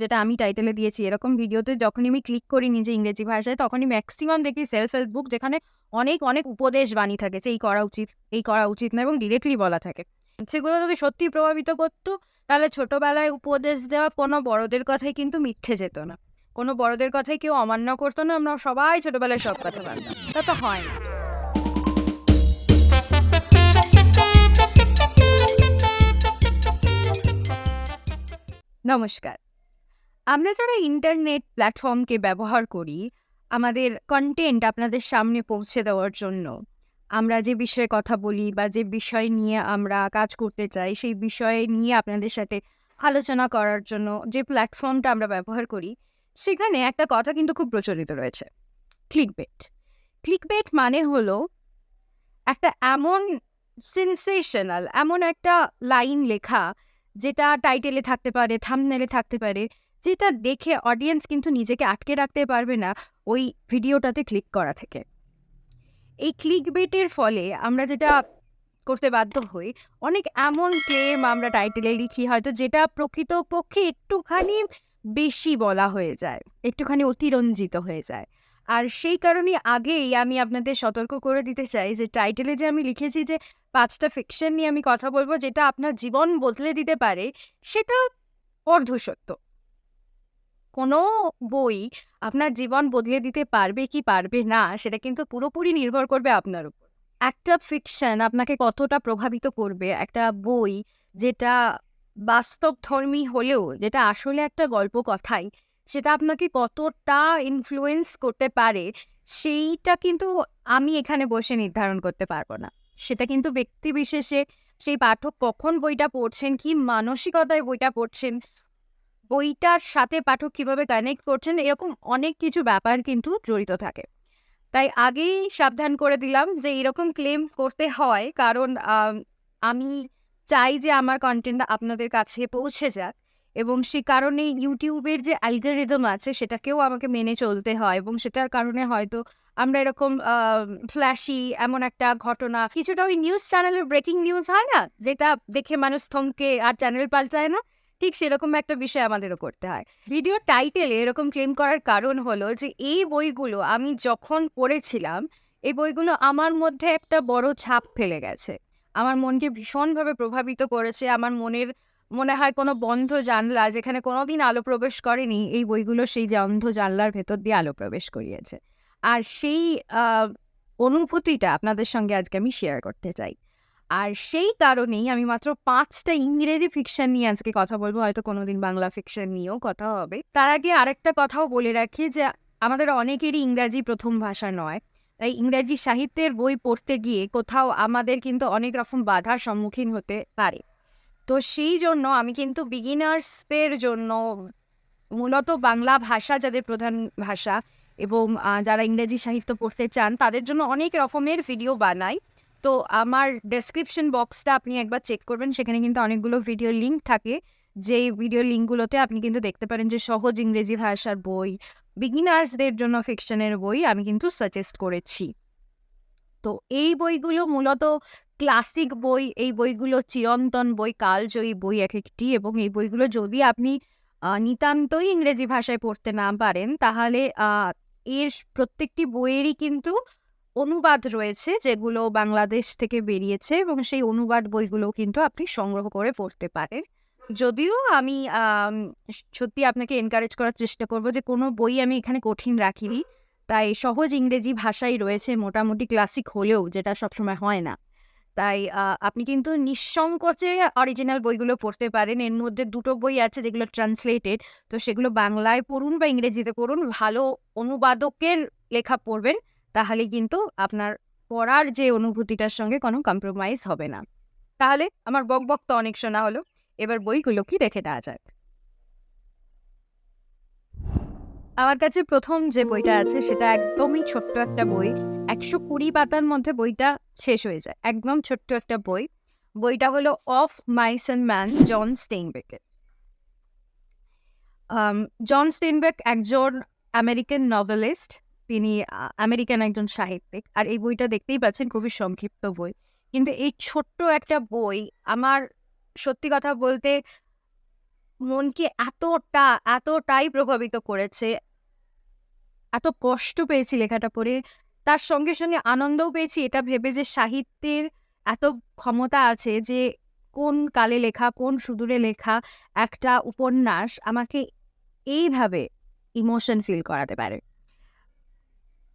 যেটা আমি টাইটেলে দিয়েছি, এরকম ভিডিওতে যখনই আমি ক্লিক করি নিজে ইংরেজি ভাষায়, তখনই ম্যাক্সিমাম দেখি সেলফ হেল্প বুক যেখানে অনেক অনেক উপদেশ বাণী থাকে যে এই করা উচিত, এই করা উচিত না এবং ডিরেক্টলি বলা থাকে। সেগুলো যদি সত্যি প্রভাবিত করতো, তাহলে ছোটবেলায় উপদেশ দেওয়া কোনো বড়দের কথাই কিন্তু মিথ্যে যেত না। কোনো বড়দের কথাই কেউ অমান্য করতো না, আমরা সবাই ছোটবেলায় সব কথা মানতাম তা তো হয় না। নমস্কার। আমরা যারা ইন্টারনেট প্ল্যাটফর্মকে ব্যবহার করি, আমাদের কন্টেন্ট আপনাদের সামনে পৌঁছে দেওয়ার জন্য, আমরা যে বিষয়ে কথা বলি বা যে বিষয় নিয়ে আমরা কাজ করতে চাই, সেই বিষয়ে নিয়ে আপনাদের সাথে আলোচনা করার জন্য যে প্ল্যাটফর্মটা আমরা ব্যবহার করি, সেখানে একটা কথা কিন্তু খুব প্রচলিত রয়েছে ক্লিকবেট ক্লিকবেট মানে হলো একটা এমন সেন্সেশনাল এমন একটা লাইন লেখা, যেটা টাইটেলে থাকতে পারে থামনেলে থাকতে পারে যেটা দেখে অডিয়েন্স কিন্তু নিজেকে আটকে রাখতে পারবে না, ওই ভিডিওটাতে ক্লিক করা থেকে। এই ক্লিক বেটের ফলে আমরা যেটা করতে বাধ্য হই, অনেক এমন ক্লেম আমরা টাইটেলে লিখি হয়তো যেটা প্রকৃতপক্ষে একটুখানি বেশি বলা হয়ে যায়, একটুখানি অতিরঞ্জিত হয়ে যায়। আর সেই কারণে আগেই আমি আপনাদের সতর্ক করে দিতে চাই যে টাইটেলে যে আমি লিখেছি যে পাঁচটা ফিকশন নিয়ে আমি কথা বলব, যেটা আপনার জীবন বদলে দিতে পারে সেটা অর্ধসত্য কোনো বই আপনার জীবন বদলে দিতে পারবে কি পারবে না, সেটা কিন্তু পুরোপুরি নির্ভর করবে আপনার উপর। একটা ফিকশন আপনাকে কতটা প্রভাবিত করবে, একটা বই যেটা বাস্তবধর্মী হলেও, যেটা আসলে একটা গল্প কথাই সেটা আপনাকে কতটা ইনফ্লুয়েন্স করতে পারে, সেইটা কিন্তু আমি এখানে বসে নির্ধারণ করতে পারব না। সেটা কিন্তু ব্যক্তি বিশেষে সেই পাঠক কখন বইটা পড়ছেন, কি মানসিকতায় বইটা পড়ছেন বইটার সাথে পাঠক কীভাবে কানেক্ট করছেন, এরকম অনেক কিছু ব্যাপার কিন্তু জড়িত থাকে। তাই আগেই সাবধান করে দিলাম যে এরকম ক্লেম করতে হয়, কারণ, আমি চাই যে আমার কন্টেন্ট আপনাদের কাছে পৌঁছে যাক এবং সে কারণে ইউটিউবের যে অ্যালগোরিদম আছে সেটাকেও আমাকে মেনে চলতে হয় এবং সেটার কারণে হয়তো আমরা এরকম ফ্ল্যাশি এমন একটা ঘটনা, কিছুটা ওই নিউজ চ্যানেলের ব্রেকিং নিউজ হয় না? যেটা দেখে মানুষ থমকে, আর চ্যানেল পাল্টায় না। ঠিক সেরকম একটা বিষয় আমাদেরও করতে হয়। ভিডিও টাইটেলে এরকম ক্লেম করার কারণ হলো যে, এই বইগুলো আমি যখন পড়েছিলাম, এই বইগুলো আমার মধ্যে একটা বড় ছাপ ফেলে গেছে। আমার মনকে ভীষণভাবে প্রভাবিত করেছে। আমার মনের, মনে হয় কোনো বন্ধ জানলা যেখানে কোনোদিন আলো প্রবেশ করেনি, এই বইগুলো সেই যে অন্ধ জানলার ভেতর দিয়ে আলো প্রবেশ করিয়েছে। আর সেই অনুভূতিটা আপনাদের সঙ্গে আজকে আমি শেয়ার করতে চাই। আর সেই কারণেই আমি মাত্র পাঁচটা ইংরেজি ফিকশন নিয়ে আজকে কথা বলব। হয়তো কোনোদিন বাংলা ফিকশন নিয়েও কথা হবে। তার আগে আরেকটা কথাও বলে রাখি যে, আমাদের অনেকেরই ইংরাজি প্রথম ভাষা নয়। তাই ইংরাজি সাহিত্যের বই পড়তে গিয়ে কোথাও আমাদের কিন্তু অনেক রকম বাধার সম্মুখীন হতে পারে। তো সেই জন্য আমি কিন্তু বিগিনার্সদের জন্য মূলত বাংলা ভাষা যাদের প্রধান ভাষা এবং যারা ইংরেজি সাহিত্য পড়তে চান, তাদের জন্য অনেক রকমের ভিডিও বানাই। তো আমার ডেসক্রিপশন বক্সটা আপনি একবার চেক করবেন, সেখানে কিন্তু অনেকগুলো ভিডিও লিঙ্ক থাকে। যে ভিডিও লিঙ্কগুলোতে আপনি কিন্তু দেখতে পারেন যে সহজ ইংরেজি ভাষার বই বিগিনার্সদের জন্য ফিকশনের বই আমি কিন্তু সাজেস্ট করেছি। তো এই বইগুলো মূলত ক্লাসিক বই, এই বইগুলো চিরন্তন বই, কালজয়ী বই এক একটি এবং এই বইগুলো যদি আপনি নিতান্তই ইংরেজি ভাষায় পড়তে না পারেন, তাহলে এর প্রত্যেকটি বইয়েরই কিন্তু অনুবাদ রয়েছে যেগুলো বাংলাদেশ থেকে বেরিয়েছে এবং সেই অনুবাদ বইগুলো কিন্তু আপনি সংগ্রহ করে পড়তে পারেন। যদিও আমি সত্যি আপনাকে এনকারেজ করার চেষ্টা করব যে কোনো বই আমি এখানে কঠিন রাখিনি। তাই সহজ ইংরেজি ভাষাই রয়েছে মোটামুটি ক্লাসিক হলেও, যেটা সবসময় হয় না। তাই আপনি কিন্তু নিঃসংকোচে অরিজিনাল বইগুলো পড়তে পারেন। এর মধ্যে দুটো বই আছে যেগুলো ট্রান্সলেটেড তো সেগুলো বাংলায় পড়ুন বা ইংরেজিতে পড়ুন, ভালো অনুবাদকের লেখা পড়বেন। তাহলে কিন্তু আপনার পড়ার যে অনুভূতিটার সঙ্গে কোনো কম্প্রোমাইজ হবে না। তাহলে আমার বক বক তো অনেক শোনা হলো, এবার বইগুলো কি দেখে নেওয়া যাক আমার কাছে প্রথম যে বইটা আছে সেটা একদমই ছোট্ট একটা বই, একশো কুড়ি পাতার মধ্যে বইটা শেষ হয়ে যায়, একদম ছোট্ট একটা বই। বইটা হলো of mice and man, John স্টেইনবেকের John Steinbeck একজন আমেরিকান নভেলিস্ট তিনি আমেরিকান একজন সাহিত্যিক। আর এই বইটা দেখতেই পাচ্ছেন খুবই সংক্ষিপ্ত বই। কিন্তু এই ছোট্ট একটা বই আমার সত্যি কথা বলতে মনকে এতটা, এতটাই প্রভাবিত করেছে, এত কষ্ট পেয়েছি লেখাটা পড়ে, তার সঙ্গে সঙ্গে আনন্দও পেয়েছি। এটা ভেবে যে সাহিত্যের এত ক্ষমতা আছে যে কোন কালে লেখা, কোন সুদূরে লেখা একটা উপন্যাস আমাকে এইভাবে ইমোশন ফিল করাতে পারে।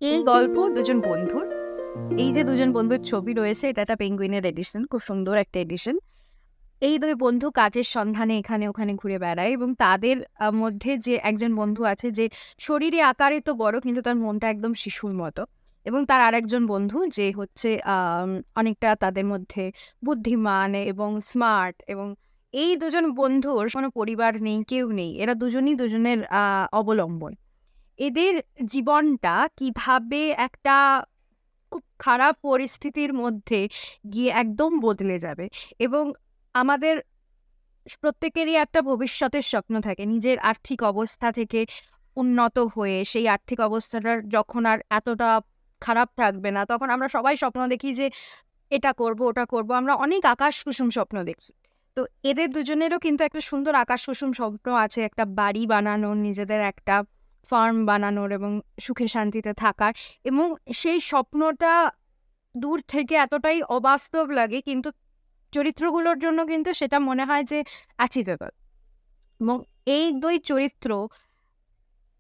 এই গল্প দুজন বন্ধুর। এই যে দুজন বন্ধুর ছবি রয়েছে, এটা একটা পেঙ্গুইনের এডিশন খুব সুন্দর একটা এডিশন এই দুই বন্ধু কাজের সন্ধানে এখানে ওখানে ঘুরে বেড়ায় এবং তাদের মধ্যে যে একজন বন্ধু আছে, যে শরীরে আকারে তো বড়, কিন্তু তার মনটা একদম শিশুর মতো। এবং তার আরেকজন বন্ধু, যে হচ্ছে অনেকটা তাদের মধ্যে বুদ্ধিমান এবং স্মার্ট এবং এই দুজন বন্ধুর কোনো পরিবার নেই, কেউ নেই। এরা দুজনই দুজনের অবলম্বন। এদের জীবনটা কীভাবে একটা খুব খারাপ পরিস্থিতির মধ্যে গিয়ে একদম বদলে যাবে। এবং আমাদের প্রত্যেকেরই একটা ভবিষ্যতের স্বপ্ন থাকে। নিজের আর্থিক অবস্থা থেকে উন্নত হয়ে, সেই আর্থিক অবস্থাটার যখন আর এতটা খারাপ থাকবে না, তখন আমরা সবাই স্বপ্ন দেখি যে এটা করব, ওটা করব। আমরা অনেক আকাশ কুসুম স্বপ্ন দেখি। তো এদের দুজনেরও কিন্তু একটা সুন্দর আকাশ কুসুম স্বপ্ন আছে, একটা বাড়ি বানানোর, নিজেদের একটা ফার্ম বানানোর এবং সুখে শান্তিতে থাকার। এবং সেই স্বপ্নটা দূর থেকে এতটাই অবাস্তব লাগে, কিন্তু চরিত্রগুলোর জন্য কিন্তু সেটা মনে হয় যে অ্যাচিভেবল এবং এই দুই চরিত্র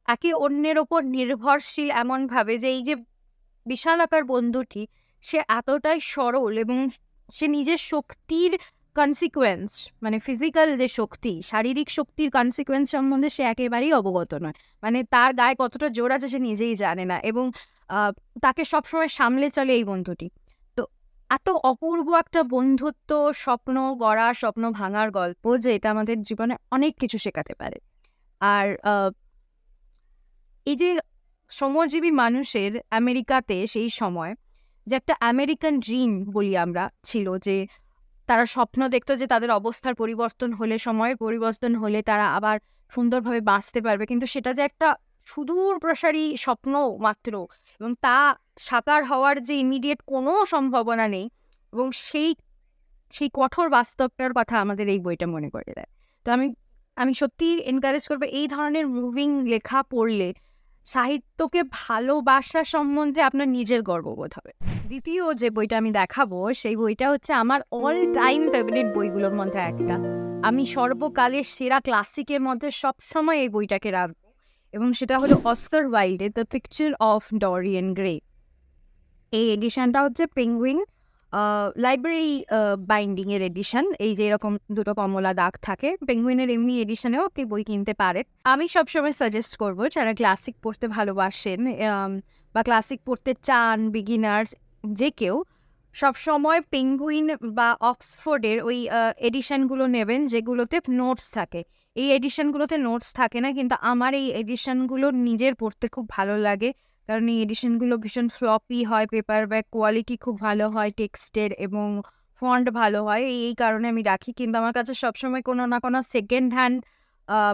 একে অন্যের ওপর নির্ভরশীল এমনভাবে যে এই যে বিশাল আকার বন্ধুটি, সে এতটাই সরল এবং সে নিজের শক্তির কনসিকুয়েন্স মানে ফিজিক্যাল যে শক্তি, শারীরিক শক্তির কনসিকুয়েন্স সম্বন্ধে সে একেবারেই অবগত নয়। মানে তার গায়ে কতটা জোর আছে সে নিজেই জানে না এবং তাকে সবসময় সামলে চলে এই বন্ধুটি। তো এত অপূর্ব একটা বন্ধুত্ব, স্বপ্ন গড়া, স্বপ্ন ভাঙার গল্প যে এটা আমাদের জীবনে অনেক কিছু শেখাতে পারে। আর এই যে শ্রমজীবী মানুষের আমেরিকাতে সেই সময় যে একটা আমেরিকান ড্রিম বলি আমরা ছিল যে তারা স্বপ্ন দেখতো যে তাদের অবস্থার পরিবর্তন হলে, সময়ের পরিবর্তন হলে তারা আবার সুন্দরভাবে বাঁচতে পারবে। কিন্তু সেটা যে একটা সুদূর প্রসারী স্বপ্ন মাত্র এবং তা সাকার হওয়ার যে ইমিডিয়েট কোনো সম্ভাবনা নেই এবং সেই সেই কঠোর বাস্তবটার কথা আমাদের এই বইটা মনে করে দেয়। তো আমি আমি সত্যি এনকারেজ করব এই ধরনের মুভিং লেখা পড়লে সাহিত্যকে ভালোবাসা সম্বন্ধে আপনার নিজের গর্ববোধ হবে। দ্বিতীয় যে বইটা আমি দেখাবো, সেই বইটা হচ্ছে আমার অল টাইম ফেভারিট বইগুলোর মধ্যে একটা। আমি সর্বকালের সেরা ক্লাসিকের মধ্যে সবসময় এই বইটাকে রাখব এবং সেটা হলো Oscar ওয়াইল্ডের the picture of Dorian Gray এই এডিশনটা হচ্ছে পেঙ্গুইন লাইব্রেরি বাইন্ডিং এর এডিশন এই যে এরকম দুটো কমলা দাগ থাকে পেঙ্গুইনের এমনি এডিশনেও আপনি বই কিনতে পারেন। আমি সবসময় সাজেস্ট করব যারা ক্লাসিক পড়তে ভালোবাসেন বা ক্লাসিক পড়তে চান বিগিনার্স যে কেউ, সবসময় পেঙ্গুইন বা অক্সফোর্ডের ওই এডিশনগুলো নেবেন যেগুলোতে নোটস থাকে। এই এডিশনগুলোতে নোটস থাকে না, কিন্তু আমার এই এডিশনগুলো নিজের পড়তে খুব ভালো লাগে। কারণ এই এডিশনগুলো ভীষণ ফ্লপি হয় পেপার ব্যাক কোয়ালিটি খুব ভালো হয় টেক্সটের এবং ফন্ট ভালো হয়। এই কারণে আমি রাখি। কিন্তু আমার কাছে সবসময় কোনো না কোনো সেকেন্ড হ্যান্ড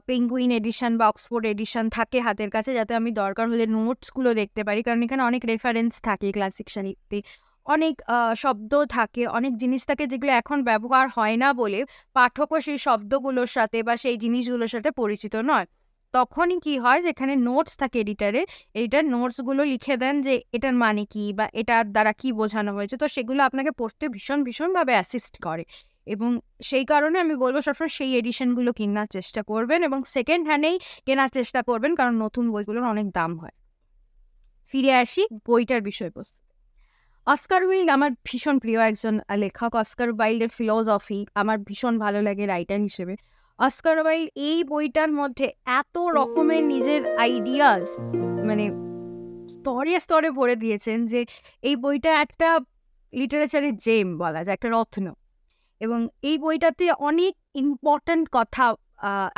পেঙ্গুইন এডিশন বা অক্সফোর্ড এডিশন থাকে হাতের কাছে, যাতে আমি দরকার হলে নোটসগুলো দেখতে পারি। কারণ এখানে অনেক রেফারেন্স থাকে ক্লাসিক সাহিত্যে অনেক শব্দ থাকে, অনেক জিনিস থাকে যেগুলো এখন ব্যবহার হয় না বলে পাঠকও সেই শব্দগুলোর সাথে বা সেই জিনিসগুলোর সাথে পরিচিত নয়। তখনই কি হয় যেখানে নোটস থাকে এডিটারে এডিটার নোটসগুলো লিখে দেন যে এটার মানে কি বা এটার দ্বারা কি বোঝানো হয়েছে। তো সেগুলো আপনাকে পড়তে ভীষণ, ভীষণভাবে অ্যাসিস্ট করে। এবং সেই কারণে আমি বলব সবসময় সেই এডিশনগুলো কেনার চেষ্টা করবেন এবং সেকেন্ড হ্যান্ডেই কেনার চেষ্টা করবেন কারণ নতুন বইগুলোর অনেক দাম হয়। ফিরে আসি বইটার বিষয়বস্তু। অস্কার উইল্ড আমার ভীষণ প্রিয় একজন লেখক। অস্কার ওয়াইল্ডের ফিলোসফি আমার ভীষণ ভালো লাগে রাইটার হিসেবে। অস্কার ওয়াইল্ড এই বইটার মধ্যে এত রকমের নিজের আইডিয়াস মানে স্তরে স্তরে ভরে দিয়েছেন যে এই বইটা একটা লিটারেচারের জেম বলা যায়, একটা রত্ন। এবং এই বইটাতে অনেক ইম্পর্ট্যান্ট কথা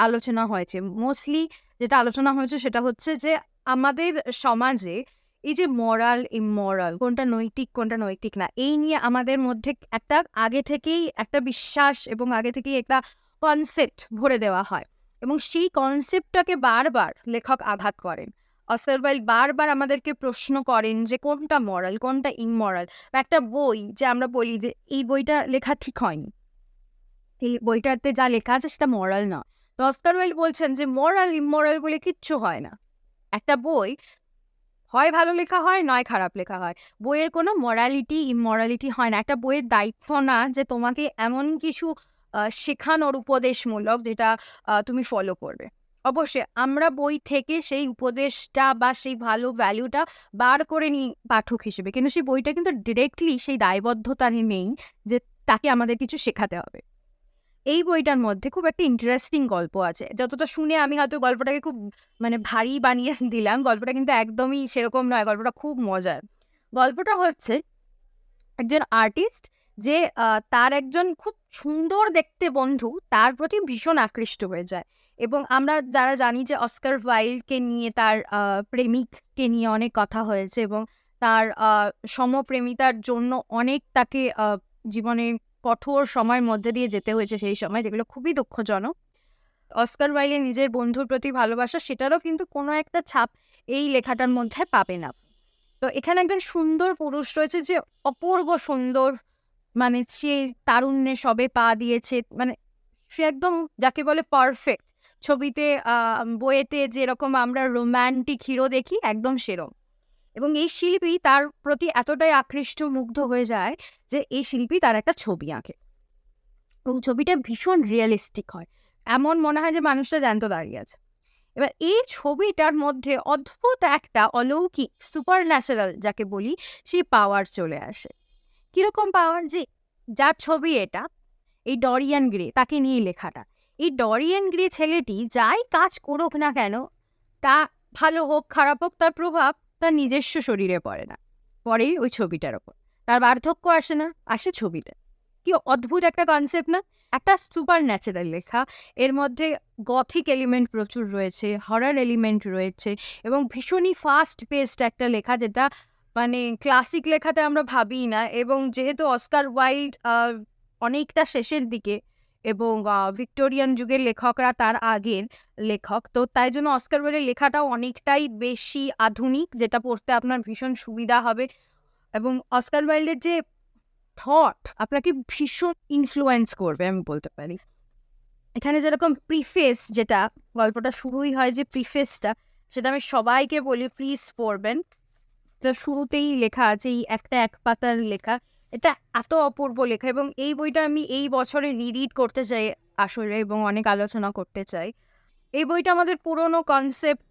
আলোচনা হয়েছে। মোস্টলি যেটা আলোচনা হয়েছে সেটা হচ্ছে যে আমাদের সমাজে এই যে মরাল ইমমরাল কোনটা নৈতিক কোনটা নৈতিক না, এই নিয়ে আমাদের মধ্যে একটা আগে থেকেই একটা বিশ্বাস এবং আগে থেকেই একটা কনসেপ্ট ভরে দেওয়া হয় এবং সেই কনসেপ্টটাকে বারবার লেখক আঘাত করেন। অসারওয়াইল বারবার আমাদেরকে প্রশ্ন করেন যে, কোনটা মরাল কোনটা ইমমরাল একটা বই যে আমরা বলি যে, এই বইটা লেখা ঠিক হয়নি। এই বইটাতে যা লেখা আছে সেটা মরাল না তো অস্কার ওয়াইল্ড বলছেন যে মরাল ইমমরাল বলে কিচ্ছু হয় না। একটা বই হয় ভালো লেখা হয়, নয় খারাপ লেখা হয়। বইয়ের কোনো মরালিটি ইমমরালিটি হয় না। একটা বইয়ের দায়িত্ব না যে, তোমাকে এমন কিছু শেখানোর উপদেশমূলক যেটা তুমি ফলো করবে। অবশ্যই আমরা বই থেকে সেই উপদেশটা বা সেই ভালো ভ্যালুটা বার করে নিই পাঠক হিসেবে। কিন্তু সেই বইটা কিন্তু ডিরেক্টলি সেই দায়বদ্ধতা নেই যে তাকে আমাদের কিছু শেখাতে হবে। এই বইটার মধ্যে খুব একটা ইন্টারেস্টিং গল্প আছে। যতটা শুনে আমি হয়তো গল্পটাকে খুব মানে ভারী বানিয়ে দিলাম, গল্পটা কিন্তু একদমই সেরকম নয়, গল্পটা খুব মজার। গল্পটা হচ্ছে একজন আর্টিস্ট যে তার একজন খুব সুন্দর দেখতে বন্ধু, তার প্রতি ভীষণ আকৃষ্ট হয়ে যায়। এবং আমরা যারা জানি যে, অস্কার ওয়াইল্ডকে নিয়ে তার প্রেমিককে নিয়ে অনেক কথা হয়েছে এবং তার সমপ্রেমিতার জন্য অনেক তাকে জীবনে কঠোর সময়ের মধ্যে দিয়ে যেতে হয়েছে সেই সময়, যেগুলো খুবই দুঃখজনক। অস্কার ওয়াইল্ডের নিজের বন্ধুর প্রতি ভালোবাসা, সেটারও কিন্তু কোনো একটা ছাপ এই লেখাটার মধ্যে পাবে না। তো এখানে একজন সুন্দর পুরুষ রয়েছে যে, অপূর্ব সুন্দর মানে সে তারুণ্যে সবে পা দিয়েছে মানে সে একদম যাকে বলে পারফেক্ট ছবিতে বইয়েতে যেরকম আমরা রোম্যান্টিক হিরো দেখি, একদম সেরম। এবং এই শিল্পী তার প্রতি এতটাই আকৃষ্ট, মুগ্ধ হয়ে যায় যে এই শিল্পী তার একটা ছবি আঁকে। এবং ছবিটা ভীষণ রিয়েলিস্টিক হয়। এমন মনে হয় যে মানুষটা জ্যান্ত দাঁড়িয়ে আছে। এবার এই ছবিটার মধ্যে অদ্ভুত একটা অলৌকিক সুপার ন্যাচারাল যাকে বলি, সেই পাওয়ার চলে আসে। কীরকম পাওয়ার যে যার ছবি এটা, এই ডরিয়ান গ্রে তাকে নিয়ে লেখাটা। এই ডরিয়ান গ্রে ছেলেটি যাই কাজ করুক না কেন, তা ভালো হোক, খারাপ হোক, তার প্রভাব তার নিজস্ব শরীরে পড়ে না পরে ওই ছবিটার ওপর। তার বার্ধক্য আসে না, আসে ছবিটা কি অদ্ভুত একটা কনসেপ্ট না? একটা সুপার ন্যাচারাল লেখা, এর মধ্যে গথিক এলিমেন্ট প্রচুর রয়েছে হরার এলিমেন্ট রয়েছে, এবং ভীষণই ফাস্ট পেসড একটা লেখা, যেটা মানে ক্লাসিক লেখাতে আমরা ভাবিই না এবং যেহেতু অস্কার ওয়াইল্ড অনেকটা শেষের দিকে এবং ভিক্টোরিয়ান যুগের লেখকরা তার আগের লেখক, তো তাই জন্য অস্কার ওয়াইল্ডের লেখাটাও অনেকটাই বেশি আধুনিক, যেটা পড়তে আপনার ভীষণ সুবিধা হবে এবং অস্কার ওয়াইল্ডের যে থট আপনাকে ভীষণ ইনফ্লুয়েন্স করবে, আমি বলতে পারি। এখানে যেরকম প্রিফেস যেটা, গল্পটা শুরুই হয় যে প্রিফেসটা সেটা আমি সবাইকে বলি প্লিজ পড়বেন। তো শুরুতেই লেখা আছে, এই একটা এক পাতার লেখা। এটা এত অপূর্ব লেখা এবং এই বইটা আমি এই বছরে রিরিড করতে চাই আসলে এবং অনেক আলোচনা করতে চাই। এই বইটা আমাদের পুরনো concept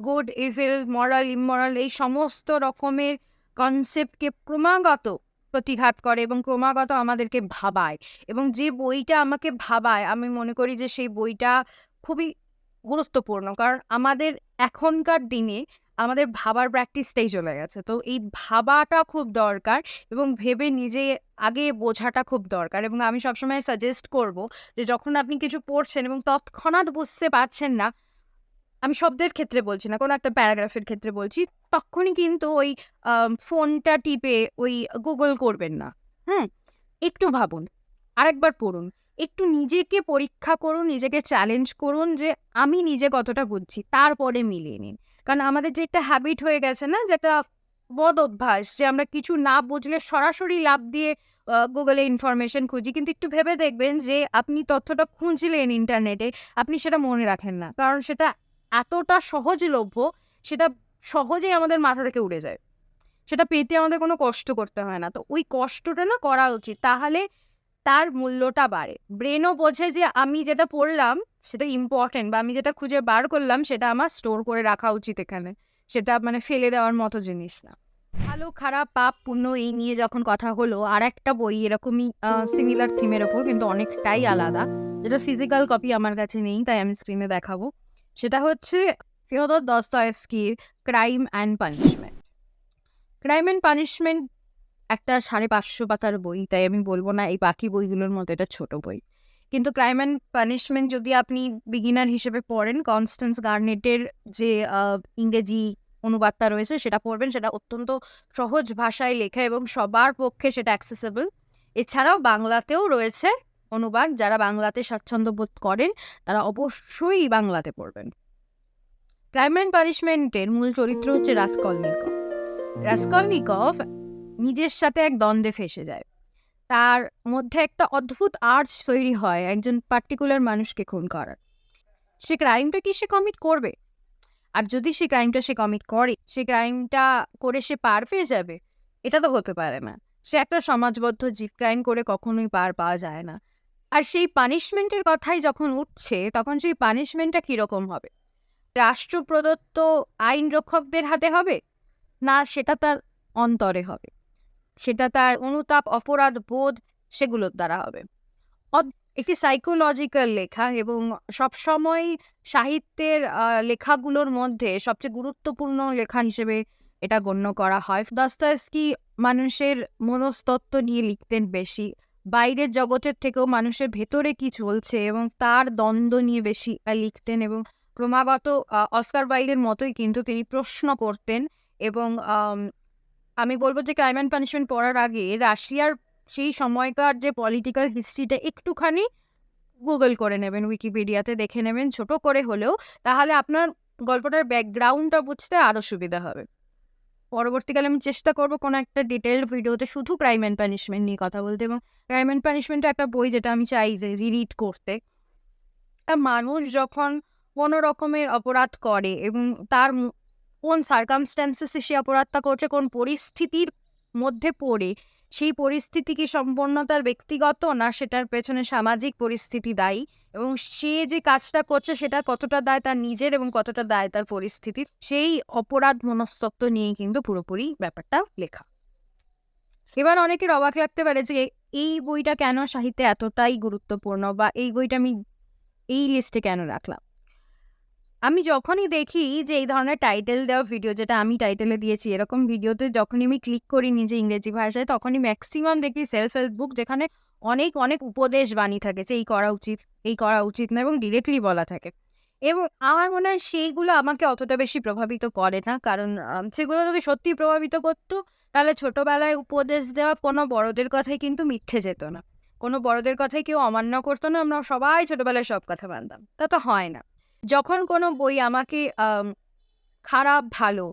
good evil moral immoral এই সমস্ত রকমের কনসেপ্টকে ক্রমাগত প্রতিঘাত করে এবং ক্রমাগত আমাদেরকে ভাবায় এবং যে বইটা আমাকে ভাবায়, আমি মনে করি যে সেই বইটা খুবই গুরুত্বপূর্ণ। কারণ আমাদের এখনকার দিনে আমাদের ভাবার প্র্যাকটিসটাই চলে গেছে। তো এই ভাবাটা খুব দরকার এবং ভেবে নিজে আগে বোঝাটা খুব দরকার এবং আমি সবসময় সাজেস্ট করব যে যখন আপনি কিছু পড়ছেন এবং তৎক্ষণাৎ বুঝতে পারছেন না, আমি শব্দের ক্ষেত্রে বলছি না, কোনো একটা প্যারাগ্রাফের ক্ষেত্রে বলছি, তখনই কিন্তু ওই ফোনটা টিপে ওই গুগল করবেন না। হুম? একটু ভাবুন, আরেকবার পড়ুন, একটু নিজেকে পরীক্ষা করুন, নিজেকে চ্যালেঞ্জ করুন যে আমি নিজে কতটা বুঝছি, তারপরে মিলিয়ে নিন। কারণ আমাদের যে একটা হ্যাবিট হয়ে গেছে না, যে একটা বদ অভ্যাস, যে আমরা কিছু না বুঝলে সরাসরি লাভ দিয়ে গুগলে ইনফরমেশন খুঁজি। কিন্তু একটু ভেবে দেখবেন যে আপনি তথ্যটা খুঁজলেন ইন্টারনেটে আপনি সেটা মনে রাখেন না। কারণ সেটা এতটা সহজলভ্য, সেটা সহজেই আমাদের মাথা থেকে উড়ে যায়। সেটা পেতে আমাদের কোনো কষ্ট করতে হয় না। তো ওই কষ্টটা না করা উচিত। তাহলে তার মূল্যটা বাড়ে। ব্রেনও বোঝে যে আমি যেটা পড়লাম সেটা ইম্পর্টেন্ট বা আমি যেটা খুঁজে বার করলাম সেটা আমার স্টোর করে রাখা উচিত এখানে। সেটা মানে ফেলে দেওয়ার মতো জিনিস না। ভালো, খারাপ, পাপ, পুণ্য এই নিয়ে যখন কথা হলো, আর একটা বই এরকমই সিমিলার থিমের ওপর, কিন্তু অনেকটাই আলাদা, যেটা ফিজিক্যাল কপি আমার কাছে নেই, তাই আমি স্ক্রিনে দেখাবো। সেটা হচ্ছে Fyodor দস্তয়েভস্কির crime and punishment crime and punishment একটা সাড়ে পাঁচশো পাতার বই, তাই আমি বলব না এই বাকি বইগুলোর মতো এটা ছোট বই। কিন্তু ক্রাইম অ্যান্ড পানিশমেন্ট যদি আপনি বিগিনার হিসেবে পড়েন কনস্ট্যান্স গার্নেটের যে ইংরেজি অনুবাদটা রয়েছে সেটা পড়বেন। সেটা অত্যন্ত সহজ ভাষায় লেখা এবং সবার পক্ষে সেটা অ্যাক্সেসেবল এছাড়াও বাংলাতেও রয়েছে অনুবাদ। যারা বাংলাতে স্বাচ্ছন্দ্য বোধ করেন, তারা অবশ্যই বাংলাতে পড়বেন। ক্রাইম অ্যান্ড পানিশমেন্টের মূল চরিত্র হচ্ছে রাসকলনিকভ। রাসকলনিকভ নিজের সাথে এক দ্বন্দ্বে ফেসে যায়। তার মধ্যে একটা অদ্ভুত আর্টস তৈরি হয় একজন পার্টিকুলার মানুষকে খুন করার। সে ক্রাইমটা কি সে কমিট করবে? আর যদি সে ক্রাইমটা সে কমিট করে, সে ক্রাইমটা করে সে পার পেয়ে যাবে? এটা তো হতে পারে না। সে একটা সমাজবদ্ধ জীব ক্রাইম করে কখনোই পার পাওয়া যায় না। আর সেই পানিশমেন্টের কথাই যখন উঠছে, তখন সেই পানিশমেন্টটা কীরকম হবে? রাষ্ট্র প্রদত্ত আইন রক্ষকদের হাতে হবে? না, সেটা তার অন্তরে হবে? সেটা তার অনুতাপ, অপরাধ, বোধ সেগুলোর দ্বারা হবে। একটি সাইকোলজিক্যাল লেখা এবং সবসময় সাহিত্যের লেখাগুলোর মধ্যে সবচেয়ে গুরুত্বপূর্ণ লেখা হিসেবে এটা গণ্য করা হয়। দস্তাস্কি মানুষের মনস্তত্ত্ব নিয়ে লিখতেন বেশি। বাইরের জগতের থেকেও মানুষের ভেতরে কি চলছে এবং তার দ্বন্দ্ব নিয়ে বেশি লিখতেন এবং ক্রমাগত অস্কার বাইলের মতোই কিন্তু তিনি প্রশ্ন করতেন এবং আম, বলব যে ক্রাইম অ্যান্ড পানিশমেন্ট পড়ার আগে রাশিয়ার সেই সময়কার যে পলিটিক্যাল হিস্ট্রিটা একটুখানি গুগল করে নেবেন উইকিপিডিয়াতে দেখে নেবেন ছোট করে হলেও তাহলে আপনার গল্পটার ব্যাকগ্রাউন্ডটা বুঝতে আরও সুবিধা হবে। পরবর্তীকালে আমি চেষ্টা করব কোনো একটা ডিটেলড ভিডিওতে শুধু ক্রাইম অ্যান্ড পানিশমেন্ট নিয়ে কথা বলতে এবং ক্রাইম অ্যান্ড পানিশমেন্টটা একটা বই যেটা আমি চাই যে রিরিড করতে। মানুষ যখন কোনো রকমের অপরাধ করে এবং তার কোন সার্কামস্ট্যান্সেসে সে অপরাধটা করছে, কোন পরিস্থিতির মধ্যে পড়ে, সেই পরিস্থিতি কি সম্পূর্ণ তার ব্যক্তিগত না সেটার পেছনে সামাজিক পরিস্থিতি দায়ী? এবং সে যে কাজটা করছে, সেটা কতটা দায় তার নিজের এবং কতটা দায় তার পরিস্থিতির? সেই অপরাধ মনস্তত্ব নিয়ে কিন্তু পুরোপুরি ব্যাপারটা লেখা। এবার অনেকের অবাক লাগতে পারে যে, এই বইটা কেন সাহিত্যে এতটাই গুরুত্বপূর্ণ? বা এই বইটা আমি এই লিস্টে কেন রাখলাম? আমি যখনই দেখি যে এই ধরনের টাইটেল দেওয়া ভিডিও যেটা আমি টাইটেলে দিয়েছি, এরকম ভিডিওতে যখনই আমি ক্লিক করি নিজে ইংরেজি ভাষায়, তখনই ম্যাক্সিমাম দেখি সেলফ হেল্প বুক যেখানে অনেক অনেক উপদেশ বাণী থাকে যে এই করা উচিত, এই করা উচিত না এবং ডিরেক্টলি বলা থাকে। এবং আমার মনে হয় সেইগুলো আমাকে অতটা বেশি প্রভাবিত করে না। কারণ সেগুলো যদি সত্যি প্রভাবিত করতো, তাহলে ছোটবেলায় উপদেশ দেওয়া কোনো বড়দের কথাই কিন্তু মিথ্যে যেত না। কোনো বড়দের কথাই কেউ অমান্য করতো না, আমরা সবাই ছোটবেলায় সব কথা মানতাম। তা তো হয় না। যখন কোনো বই আমাকে খারাপ, ভালো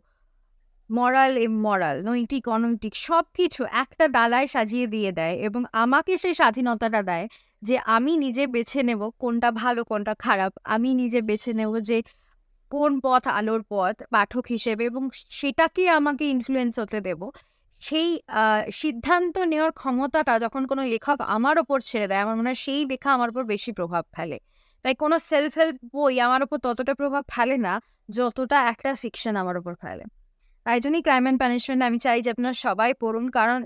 মরাল ইমরাল নৈতিক, অনৈতিক সব কিছু একটা ডালায় সাজিয়ে দিয়ে দেয় এবং আমাকে সেই স্বাধীনতাটা দেয় যে আমি নিজে বেছে নেব কোনটা ভালো, কোনটা খারাপ। আমি নিজে বেছে নেব যে কোন পথ আলোর পথ পাঠক হিসেবে এবং সেটাকে আমাকে ইনফ্লুয়েন্স হতে দেব। সেই সিদ্ধান্ত নেওয়ার ক্ষমতাটা যখন কোনো লেখক আমার ওপর ছেড়ে দেয়, আমার মনে হয় সেই লেখা আমার উপর বেশি প্রভাব ফেলে। তাই কোনো সেলফ হেল্প বই আমার ওপর ততটা প্রভাব ফেলে না, যতটা একটা ফিকশন আমার ওপর ফেলে। তাই জন্যই ক্রাইম অ্যান্ড পানিশমেন্ট আমি চাই যে আপনারা সবাই পড়ুন, কারণ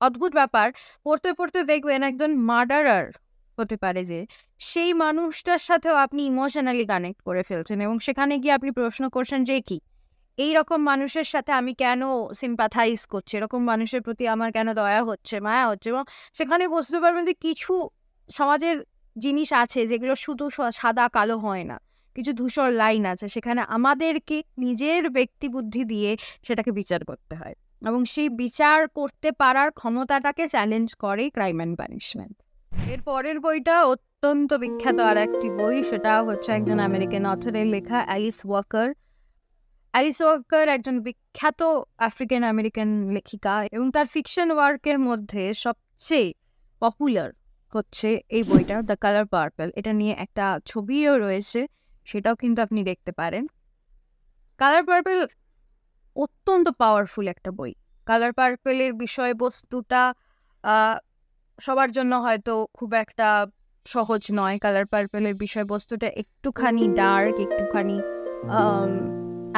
অদ্ভুত ব্যাপার। পড়তে পড়তে দেখবেন একজন মার্ডারার হতে পারে যে, সেই মানুষটার সাথেও আপনি ইমোশনালি কানেক্ট করে ফেলছেন এবং সেখানে গিয়ে আপনি প্রশ্ন করছেন যে কি? এই রকম মানুষের সাথে আমি কেন সিম্পাথাইজ করছি? এরকম মানুষের প্রতি আমার কেন দয়া হচ্ছে, মায়া হচ্ছে? এবং সেখানে বুঝতে পারবেন যে কিছু সমাজের জিনিস আছে যেগুলো শুধু সাদা কালো হয় না। কিছু ধূসর লাইন আছে সেখানে আমাদেরকে নিজের ব্যক্তি বুদ্ধি দিয়ে সেটাকে বিচার করতে হয় এবং সেই বিচার করতে পারার ক্ষমতাটাকে চ্যালেঞ্জ করে ক্রাইম অ্যান্ড পানিশমেন্ট এর পরের বইটা অত্যন্ত বিখ্যাত আর একটি বই, সেটা হচ্ছে একজন আমেরিকান অথরের লেখা অ্যালিস ওয়াকার অ্যালিস ওয়াকার একজন বিখ্যাত আফ্রিকান আমেরিকান লেখিকা এবং তার ফিকশন ওয়ার্কের মধ্যে সবচেয়ে পপুলার হচ্ছে এই বইটা দ্য কালার পার্পল এটা নিয়ে একটা ছবিও রয়েছে, সেটাও কিন্তু আপনি দেখতে পারেন। কালার পার্পল অত্যন্ত পাওয়ারফুল একটা বই। কালার পার্পেলের বিষয়বস্তুটা সবার জন্য হয়তো খুব একটা সহজ নয়। কালার পার্পেলের বিষয়বস্তুটা একটুখানি ডার্ক একটুখানি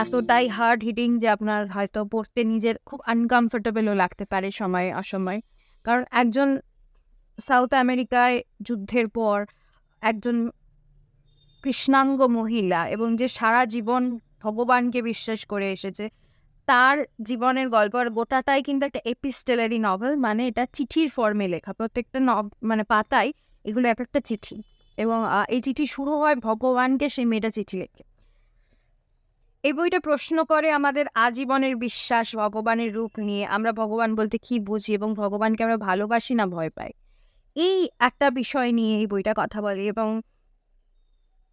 এতটাই হার্ড হিটিং যে আপনার হয়তো পড়তে নিজের খুব আনকমফোর্টেবলও লাগতে পারে সময় অসময়। কারণ একজন সাউথ আমেরিকায় যুদ্ধের পর একজন কৃষ্ণাঙ্গ মহিলা এবং যে সারা জীবন ভগবানকে বিশ্বাস করে এসেছে, তার জীবনের গল্প আর গোটাটাই কিন্তু একটা এপিস্টেলারি নভেল মানে এটা চিঠির ফর্মে লেখা। প্রত্যেকটা নভ মানে পাতায় এগুলো এক একটা চিঠি এবং এই চিঠি শুরু হয় ভগবানকে সেই মেয়েটা চিঠি লেখে। এই বইটা প্রশ্ন করে আমাদের আজীবনের বিশ্বাস, ভগবানের রূপ নিয়ে। আমরা ভগবান বলতে কি বুঝি এবং ভগবানকে আমরা ভালোবাসি না ভয় পাই? এই একটা বিষয় নিয়ে এই বইটা কথা বলে এবং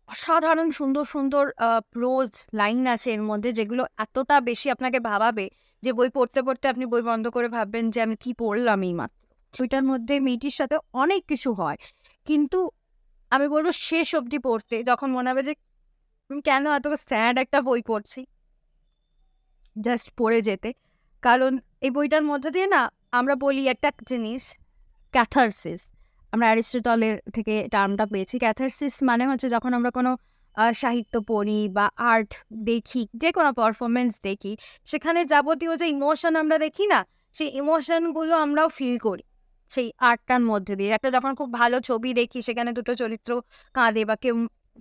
অসাধারণ সুন্দর সুন্দর প্রোজ লাইন আছে এর মধ্যে যেগুলো এতটা বেশি আপনাকে ভাবাবে যে বই পড়তে পড়তে আপনি বই বন্ধ করে ভাববেন যে আমি কি পড়লাম এই মাত্র। বইটার মধ্যে মেয়েটির সাথে অনেক কিছু হয়। কিন্তু আমি বলব শেষ অবধি পড়তে, যখন মনে হবে যে কেন এত স্যাড একটা বই পড়ছি জাস্ট পড়ে যেতে। কারণ এই বইটার মধ্যে দিয়ে না আমরা বলি একটা জিনিস ক্যাথারসিস আমরা অ্যারিস্টটলের থেকে টার্মটা পেয়েছি। ক্যাথারসিস মানে হচ্ছে যখন আমরা কোনো সাহিত্য পড়ি বা আর্ট দেখি, যে কোনো পারফরমেন্স দেখি, সেখানে যাবতীয় যে ইমোশন আমরা দেখি না, সেই ইমোশনগুলো আমরাও ফিল করি। সেই আর্টটার মধ্যে দিয়ে। একটা যখন খুব ভালো ছবি দেখি, সেখানে দুটো চরিত্র কাঁদে বা কেউ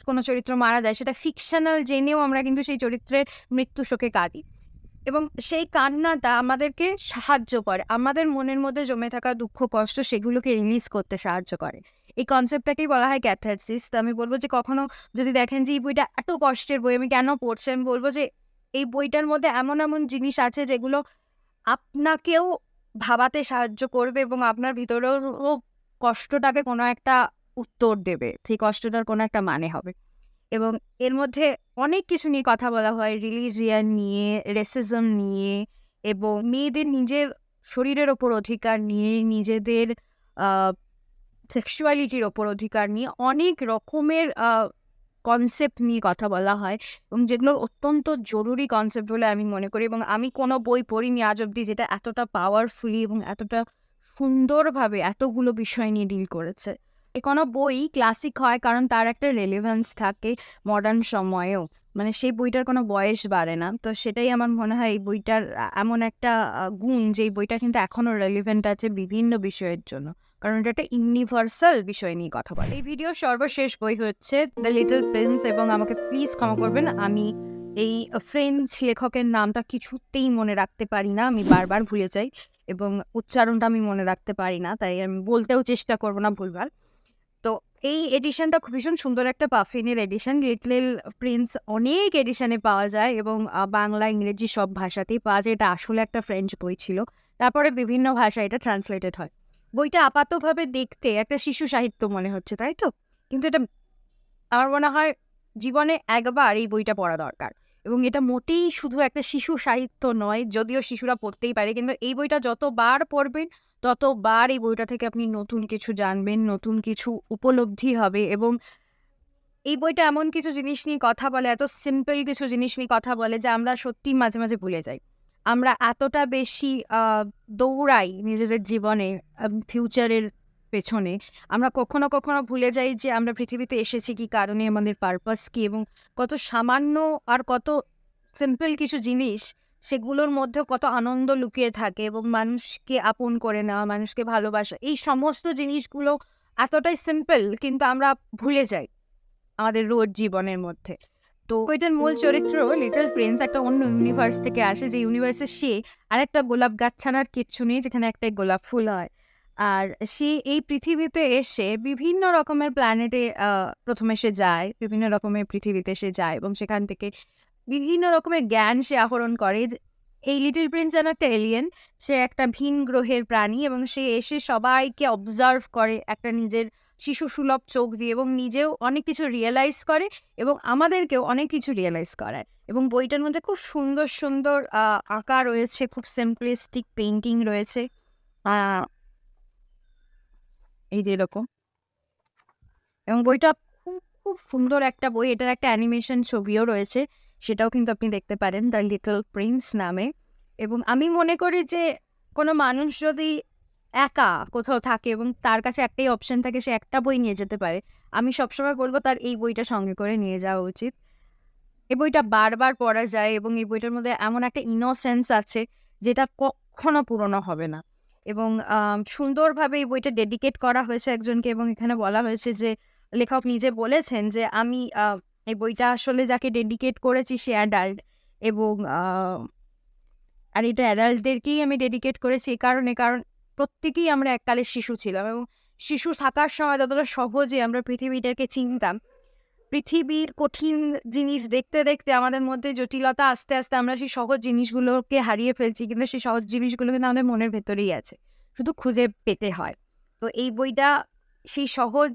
কোনো চরিত্র মারা যায়, সেটা ফিকশনাল জেনেও আমরা কিন্তু সেই চরিত্রের মৃত্যু শোকে কাঁদি। এবং সেই কান্নাটা আমাদেরকে সাহায্য করে। আমাদের মনের মধ্যে জমে থাকা দুঃখ, কষ্ট সেগুলোকে রিলিজ করতে সাহায্য করে। এই কনসেপ্টটাকেই বলা হয় ক্যাথারসিস তো আমি বলব যে কখনো যদি দেখেন যে এই বইটা এত কষ্টের বই, আমি কেন পড়ছি? আমি বলব যে এই বইটার মধ্যে এমন এমন জিনিস আছে যেগুলো আপনাকেও ভাবাতে সাহায্য করবে এবং আপনার ভিতরেও কষ্টটাকে কোনো একটা উত্তর দেবে। সেই কষ্টটার কোনো একটা মানে হবে। এবং এর মধ্যে অনেক কিছু নিয়ে কথা বলা হয়। রিলিজিয়ান নিয়ে রেসিজম নিয়ে এবং মেয়েদের নিজের শরীরের ওপর অধিকার নিয়ে, নিজেদের সেক্সুয়ালিটির ওপর অধিকার নিয়ে অনেক রকমের কনসেপ্ট নিয়ে কথা বলা হয় এবং যেগুলো অত্যন্ত জরুরি কনসেপ্ট বলে আমি মনে করি এবং আমি কোনো বই পড়িনি আজ অব্দি যেটা এতটা পাওয়ারফুলি এবং এতটা সুন্দরভাবে এতগুলো বিষয় নিয়ে ডিল করেছে। কোনো বই ক্লাসিক হয় কারণ তার একটা রেলিভেন্স থাকে মডার্ন সময়েও। মানে সেই বইটার কোনো বয়স বাড়ে না। তো সেটাই আমার মনে হয় এই বইটার এমন একটা গুণ যে এই বইটা কিন্তু এখনও রেলিভেন্ট আছে বিভিন্ন বিষয়ের জন্য। কারণ এটা একটা ইউনিভার্সাল বিষয় নিয়ে কথা বলে। এই ভিডিও সর্বশেষ বই হচ্ছে দ্য লিটল প্রিন্স এবং আমাকে প্লিজ ক্ষমা করবেন, আমি এই ফ্রেঞ্চ লেখকের নামটা কিছুতেই মনে রাখতে পারি না। আমি বারবার ভুলে যাই এবং উচ্চারণটা আমি মনে রাখতে পারি না, তাই আমি বলতেও চেষ্টা করব না ভুলভাল। এই এডিশনটা খুব ভীষণ সুন্দর একটা পাফিনের এডিশন লিটল প্রিন্স অনেক এডিশনে পাওয়া যায় এবং বাংলা, ইংরেজি সব ভাষাতেই পাওয়া যায়। এটা আসলে একটা ফ্রেঞ্চ বই ছিল। তারপরে বিভিন্ন ভাষায় এটা ট্রান্সলেটেড হয়। বইটা আপাতভাবে দেখতে একটা শিশু সাহিত্য মনে হচ্ছে, তাই তো? কিন্তু এটা, আমার মনে হয় জীবনে একবার এই বইটা পড়া দরকার। এবং এটা মোটেই শুধু একটা শিশু সাহিত্য নয়, যদিও শিশুরা পড়তেই পারে। কিন্তু এই বইটা যতবার পড়বেন, ততবার এই বইটা থেকে আপনি নতুন কিছু জানবেন, নতুন কিছু উপলব্ধি হবে এবং এই বইটা এমন কিছু জিনিস নিয়ে কথা বলে, এত সিম্পল কিছু জিনিস নিয়ে কথা বলে যে আমরা সত্যি মাঝে মাঝে ভুলে যাই। আমরা এতটা বেশি দৌড়াই নিজেদের জীবনে ফিউচারের পেছনে। আমরা কখনো কখনো ভুলে যাই যে আমরা পৃথিবীতে এসেছি কি কারণে, আমাদের পারপাস কি এবং কত সামান্য আর কত সিম্পল কিছু জিনিস, সেগুলোর মধ্যে কত আনন্দ লুকিয়ে থাকে এবং মানুষকে আপন করে নেওয়া, মানুষকে ভালোবাসা, এই সমস্ত জিনিসগুলো এতটাই সিম্পল কিন্তু আমরা ভুলে যাই আমাদের রোজ জীবনের মধ্যে। তো ওইটার মূল চরিত্র লিটল প্রিন্স একটা অন্য ইউনিভার্স থেকে আসে, যে ইউনিভার্সে সে আরেকটা গোলাপ গাছ ছাড়ার কিচ্ছু নেই, যেখানে একটাই গোলাপ ফুল হয়। আর সে, এই পৃথিবীতে এসে বিভিন্ন রকমের প্ল্যানেটে প্রথমে সে যায়, বিভিন্ন রকমের পৃথিবীতে সে যায় এবং সেখান থেকে বিভিন্ন রকমের জ্ঞান সে আহরণ করে। এই লিটল প্রিন্স যেন একটা এলিয়েন সে একটা ভিন গ্রহের প্রাণী এবং সে এসে সবাইকে অবজার্ভ করে একটা নিজের শিশু সুলভ চোখ দিয়ে এবং নিজেও অনেক কিছু রিয়েলাইজ করে এবং আমাদেরকেও অনেক কিছু রিয়েলাইজ করায়। এবং বইটার মধ্যে খুব সুন্দর সুন্দর আঁকা রয়েছে, খুব সিম্পলিস্টিক পেন্টিং রয়েছে। এই যে এরকম। এবং বইটা খুব খুব সুন্দর একটা বই। এটার একটা অ্যানিমেশন ছবিও রয়েছে, সেটাও কিন্তু আপনি দেখতে পারেন দ্য লিটল প্রিন্স নামে। এবং আমি মনে করি যে, কোনো মানুষ যদি একা কোথাও থাকে এবং তার কাছে একটাই অপশন থাকে, সে একটা বই নিয়ে যেতে পারে, আমি সবসময় বলব তার এই বইটা সঙ্গে করে নিয়ে যাওয়া উচিত। এই বইটা বারবার পড়া যায় এবং এই বইটার মধ্যে এমন একটা ইনোসেন্স আছে, যেটা কখনো পুরনো হবে না। এবং সুন্দরভাবে এই বইটা ডেডিকেট করা হয়েছে একজনকে এবং এখানে বলা হয়েছে যে, লেখক নিজে বলেছেন যে, আমি এই বইটা আসলে যাকে ডেডিকেট করেছি সে অ্যাডাল্ট এবং আর এটা অ্যাডাল্টদেরকেই আমি ডেডিকেট করেছি এই কারণে, কারণ প্রত্যেকেই আমরা এককালের শিশু ছিলাম এবং শিশু থাকার সময় যতটা সহজে আমরা পৃথিবীটাকে চিনতাম পৃথিবীর কঠিন জিনিস দেখতে দেখতে আমাদের মধ্যে জটিলতা আস্তে আস্তে আমরা সেই সহজ জিনিসগুলোকে হারিয়ে ফেলছি, কিন্তু সেই সহজ জিনিসগুলো কিন্তু আমাদের মনের ভেতরেই আছে, শুধু খুঁজে পেতে হয়। তো এই বইটা সেই সহজ,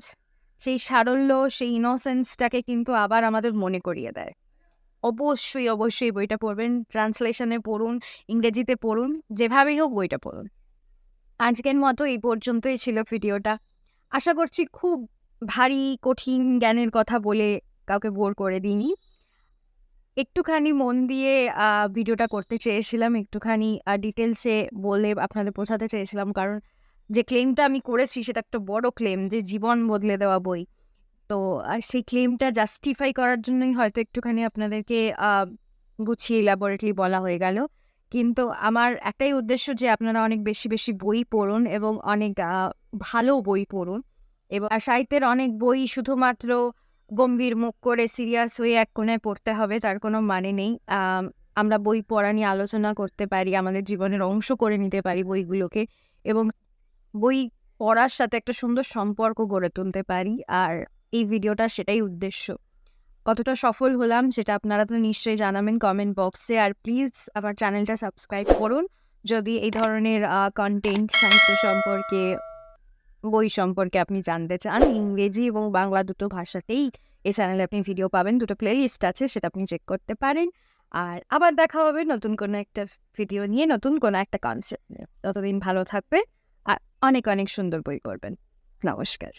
সেই সারল্য, সেই ইনোসেন্সটাকে কিন্তু আবার আমাদের মনে করিয়ে দেয়। অবশ্যই অবশ্যই বইটা পড়বেন ট্রান্সলেশনে পড়ুন, ইংরেজিতে পড়ুন, যেভাবেই হোক বইটা পড়ুন। আজকের মতো এই পর্যন্তই ছিল ভিডিওটা। আশা করছি খুব ভারী কঠিন জ্ঞানের কথা বলে কাউকে বোর করে দিইনি। একটুখানি মন দিয়ে ভিডিওটা করতে চেয়েছিলাম, একটুখানি ডিটেলসে বলে আপনাদের বোঝাতে চেয়েছিলাম। কারণ যে ক্লেমটা আমি করেছি, সেটা একটা বড় ক্লেম যে জীবন বদলে দেওয়া বই। তো, আর সেই ক্লেমটা জাস্টিফাই করার জন্যই হয়তো একটুখানি আপনাদেরকে গুছিয়ে ল্যাবরেটলি বলা হয়ে গেল। কিন্তু আমার একটাই উদ্দেশ্য যে আপনারা অনেক বেশি বেশি বই পড়ুন এবং অনেক ভালো বই পড়ুন। এবং সাহিত্যের অনেক বই শুধুমাত্র গম্ভীর মুখ করে সিরিয়াস হয়ে এক কোণায় পড়তে হবে, তার কোনো মানে নেই। আমরা বই পড়া নিয়ে আলোচনা করতে পারি, আমাদের জীবনের অংশ করে নিতে পারি বইগুলোকে এবং বই পড়ার সাথে একটা সুন্দর সম্পর্ক গড়ে তুলতে পারি। আর এই ভিডিওটা সেটাই উদ্দেশ্য। কতটা সফল হলাম সেটা আপনারা তো নিশ্চয়ই জানাবেন কমেন্ট বক্সে আর প্লিজ আমার চ্যানেলটা সাবস্ক্রাইব করুন। যদি এই ধরনের কন্টেন্ট সাহিত্য সম্পর্কে বই সম্পর্কে আপনি জানতে চান, ইংরেজি এবং বাংলা দুটো ভাষাতেই এই চ্যানেলে আপনি ভিডিও পাবেন, দুটো প্লে লিস্ট আছে, সেটা আপনি চেক করতে পারেন। আর আবার দেখা হবে নতুন কোনো একটা ভিডিও নিয়ে, নতুন কোনো একটা কনসেপ্ট নিয়ে। ততদিন ভালো থাকবে আর অনেক অনেক সুন্দর বই করবেন নমস্কার।